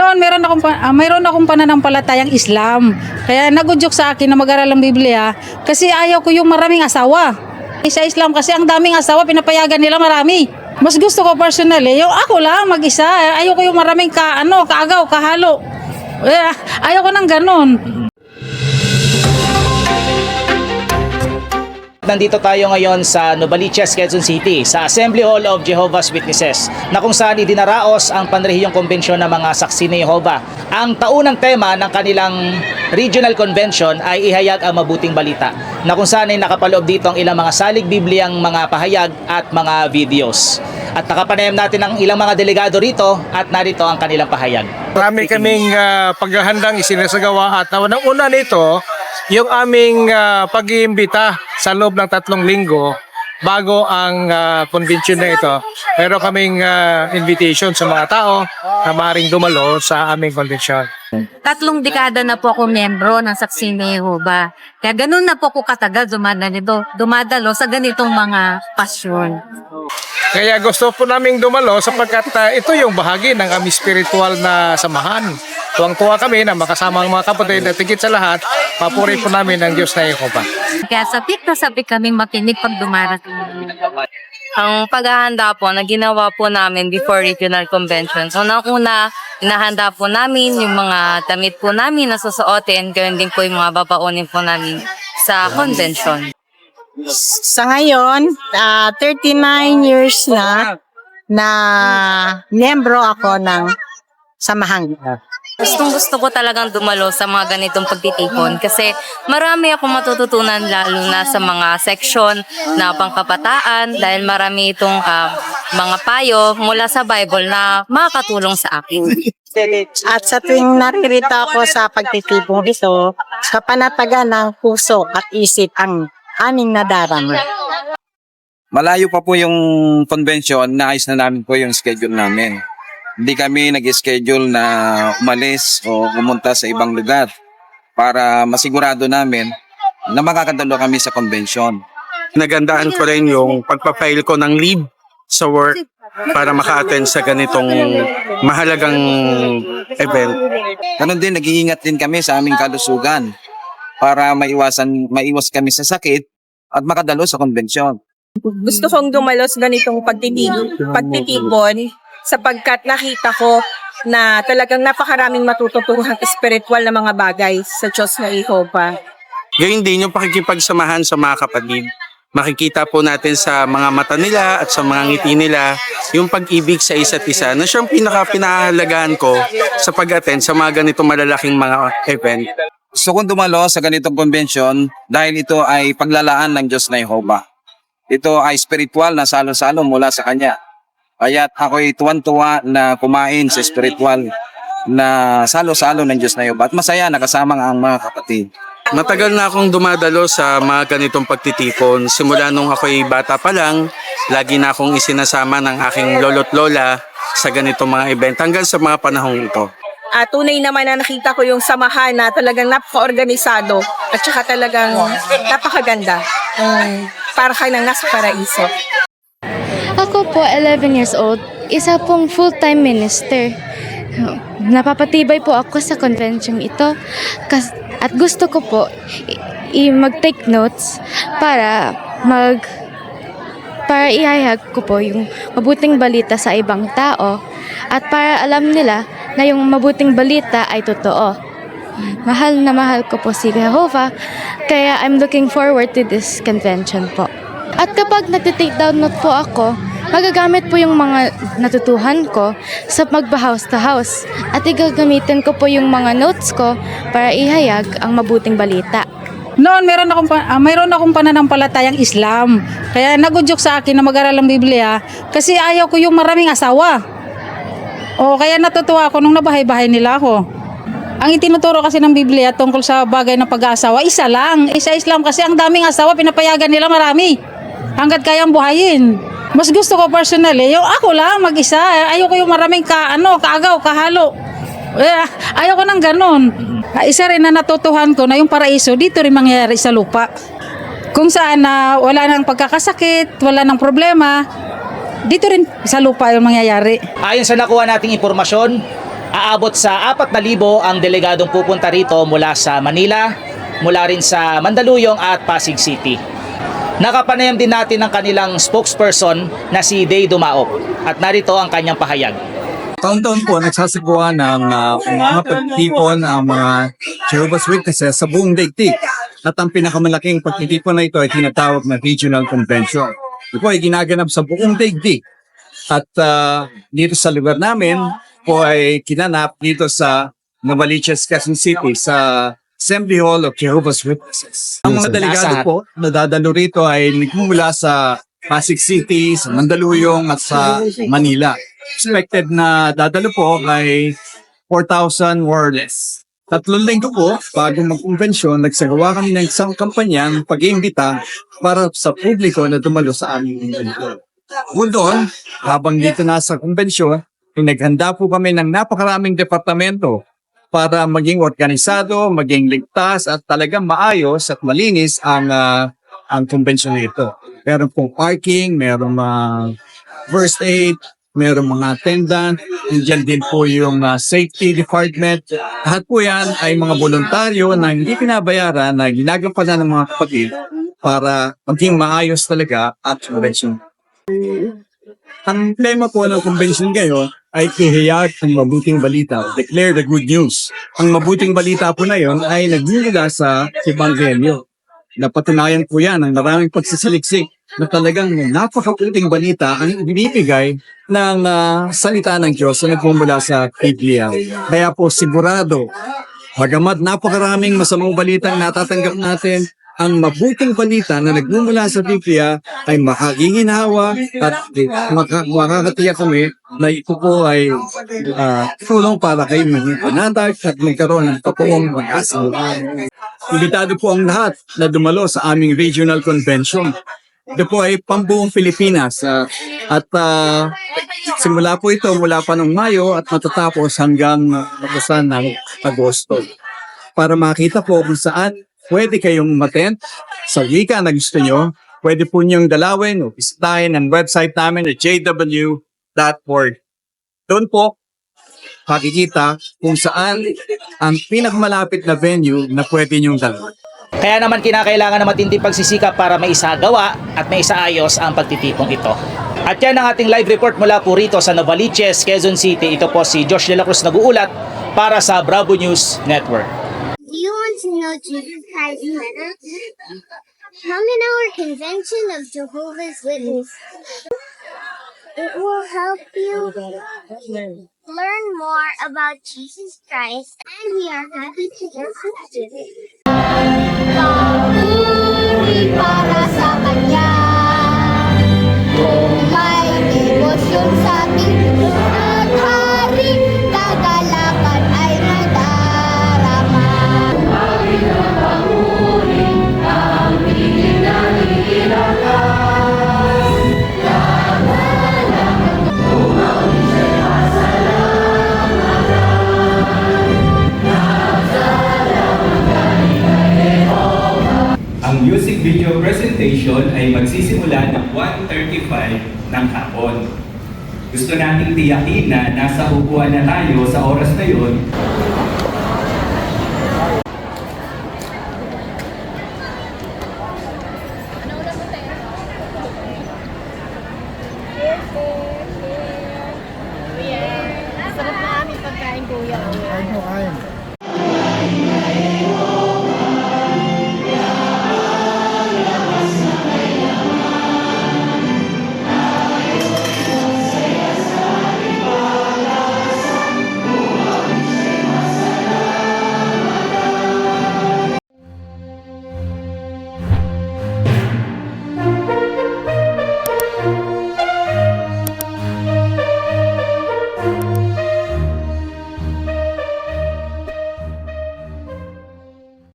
Noon, meron akong, ah, mayroon akong pananampalatayang Islam. Kaya nagudyok sa akin na mag-aral ng Biblia kasi ayaw ko yung maraming asawa. Eh, Sa Islam kasi ang daming asawa, pinapayagan nila marami. Mas gusto ko personally, yung ako lang mag-isa. Ayaw ko yung maraming ka, ano, kaagaw, kahalo. Eh, ayaw ko ng ganun. Nandito tayo ngayon sa Novaliches, Quezon City sa Assembly Hall of Jehovah's Witnesses na kung saan idinaraos ang panrehiyong konbensyon ng mga saksi ni Jehovah. Ang taunang tema ng kanilang regional convention ay ihayag ang mabuting balita na kung saan ay nakapaloob dito ang ilang mga salig bibliang mga pahayag at mga videos. At nakapanayam natin ang ilang mga delegado rito at narito ang kanilang pahayag. Marami kaming ah, paghahandang isinasagawa at uh, una nito, yung aming ah, pag-iimbita sa loob ng tatlong linggo bago ang ah, convention na ito. Meron kaming ah, invitation sa mga tao na maaaring dumalo sa aming convention. tatlong dekada na po ako membro ng Saksi ni Jehovah. Kaya ganun na po ako katagal dumadalo, dumadalo sa ganitong mga pasyon. Kaya gusto po naming dumalo sapagkat ah, ito yung bahagi ng aming spiritual na samahan. Tuwang-tuwa kami na makasama ang mga kapatid at higit sa lahat, papuri po namin ang Diyos na Jehovah. Kaya sapit na sapit kaming makinig pag dumarating. ang paghahanda po na ginawa po namin before regional convention. So, una, inahanda po namin yung mga damit po namin na susuotin, gayon din po yung mga babaunin po namin sa convention. Sa ngayon, ah, 39 years na na membro ako ng samahan. Gustong gusto ko talagang dumalo sa mga ganitong pagtitipon kasi marami akong matututunan lalo na sa mga section na pangkabataan dahil marami itong ah, mga payo mula sa Bible na makakatulong sa akin. At sa tuwing naririto ako sa pagtitipong ito, sa panatagan ng puso at isip ang aming nadarama. Malayo pa po yung convention, naayos na namin po yung schedule namin. Hindi kami nag-schedule na umalis o pumunta sa ibang lugar para masigurado namin na makakadalo kami sa convention. nagandaan ko rin yung pagpapail ko ng leave sa work para maka-attend sa ganitong mahalagang event. Ganon din, nag-iingat din kami sa aming kalusugan para maiwasan, maiwas kami sa sakit at makadalo sa convention. gusto kong dumalo sa ganitong pagtitipon, pagtitipon sapagkat nakita ko na talagang napakaraming matututuhan spiritual na mga bagay sa Diyos na Jehovah. Gayun din yung pakikipagsamahan sa mga kapatid. Makikita po natin sa mga mata nila at sa mga ngiti nila yung pag-ibig sa isa't isa na siyang pinaka-pinahalagahan ko sa pag-attend sa mga ganitong malalaking mga event. Gusto kong dumalo sa ganitong convention dahil ito ay paglalaan ng Diyos na Jehovah. Ito ay spiritual na salo-salo mula sa Kanya. Kaya't ako'y tuwan-tuwa na kumain sa spiritual na salo-salo ng Diyos na Jehovah. At masaya nakasama ang mga kapatid. Matagal na akong dumadalo sa mga ganitong pagtitipon. Simula nung ako'y bata pa lang, lagi na akong isinasama ng aking lolo't lola sa ganitong mga event hanggang sa mga panahong ito. At tunay naman na nakita ko yung samahan na talagang napaka-organisado at saka talagang napakaganda. Mm, para kayo ng nasa paraiso. Ako po, 11 years old, isa pong full-time minister. Napapatibay po ako sa convention ito kas- at gusto ko po i- mag-take notes para mag para ihayag ko po yung mabuting balita sa ibang tao at para alam nila na yung mabuting balita ay totoo. Mahal na mahal ko po si Jehovah, kaya I'm looking forward to this convention po. At kapag nagtitake down note po ako, magagamit po yung mga natutuhan ko sa magba-house to house. At igagamitin ko po yung mga notes ko para ihayag ang mabuting balita. Noon, meron akong, ah, mayroon akong pananampalatayang Islam. Kaya nagudyok sa akin na mag-aral ng Biblia kasi ayaw ko yung maraming asawa. O kaya natutuwa ako nung nabahay-bahay nila ako. Ang itinuturo kasi ng Biblia tungkol sa bagay ng pag-aasawa, isa lang. Isa Islam kasi ang daming asawa, pinapayagan nila marami. Hanggat kayang buhayin. Mas gusto ko personally, yung ako lang mag-isa. Ayaw ko yung maraming ka, ano, kaagaw, kahalo. Eh, ayaw ko ng ganun. Ah, Isa rin na natutuhan ko na yung paraiso dito rin mangyayari sa lupa. Kung saan na wala nang pagkakasakit, wala nang problema, dito rin sa lupa yung mangyayari. Ayon sa nakuha nating impormasyon, Aabot sa 4,000 ang delegadong pupunta rito mula sa Manila, mula rin sa Mandaluyong at Pasig City. Nakapanayam din natin ang kanilang spokesperson na si Day Dumaop at narito ang kanyang pahayag. Taon-taon po nagsasagawa ng uh, mga pagtitipon ang mga Jehovah's Witnesses sa buong daigdig. At ang pinakamalaking pagtitipon na ito ay tinatawag na Regional Convention. Ito ay ginaganap sa buong daigdig. At uh, dito sa lugar namin po ay kinanap dito sa Novaliches, Quezon City sa Assembly Hall of Jehovah's Witnesses. Ang mga delegado po na dadalo rito ay nagmumula sa Pasig City, sa Mandaluyong at sa Manila. Expected na dadalo po ay 4,000 more or less. Tatlong linggo po, bago mag-convention, nagsagawa kami ng isang kampanya ng pag-iimbita para sa publiko na dumalo sa aming. Kung doon, habang dito nasa convention, ay naghanda po kami ng napakaraming departamento para maging organisado, maging ligtas at talagang maayos at malinis ang ah, ang convention nito. Meron pong parking, meron uh, first aid, meron mga attendant, nandiyan din po yung ah, safety department. Lahat po yan ay mga voluntaryo na hindi pinabayaran na ginagampanan ng mga kapatid para maging maayos talaga at convention. Ang tema po ng convention ngayon ay ihayag ang mabuting balita, declare the good news. Ang mabuting balita po na yon ay nagmumula sa Ebanghelyo. Napatunayan po yan ang maraming pagsasaliksik na talagang napakabuting balita ang binibigay ng ah, salita ng Diyos na nagmumula sa Biblia. Kaya po sigurado, bagamat napakaraming masamang balita ang natatanggap natin, ang mabuting balita na nagmumula sa Biblia ay makagiginhawa at maka, makakatiyak kami na ito po ay ah, tulong para kayo maging panatag at magkaroon ng totoong pag-asa. Imbitado po ang lahat na dumalo sa aming regional convention. Ito po ay pambuong Pilipinas ah, at ah, simula po ito mula pa noong Mayo at matatapos hanggang uh, ng Agosto. Para makita po kung saan pwede kayong umattend sa wika na gusto nyo, pwede po niyong dalawin o bisitahin ang website namin at jw.org. Doon po, makikita kung saan ang pinakamalapit na venue na pwede niyong dalawin. Kaya naman kinakailangan ng matinding pagsisikap para maisagawa at maisaayos ang pagtitipong ito. At yan ang ating live report mula po rito sa Novaliches, Quezon City. Ito po si Josh De La Cruz nag-uulat para sa Bravo News Network. To know Jesus Christ better? Come in our convention of Jehovah's Witnesses. It will help you learn more about Jesus Christ, and we are happy to assist you. Ng hapon. Gusto nating tiyakin na nasa upuan na tayo sa oras na yon Sarap na aming pagkain, kuya.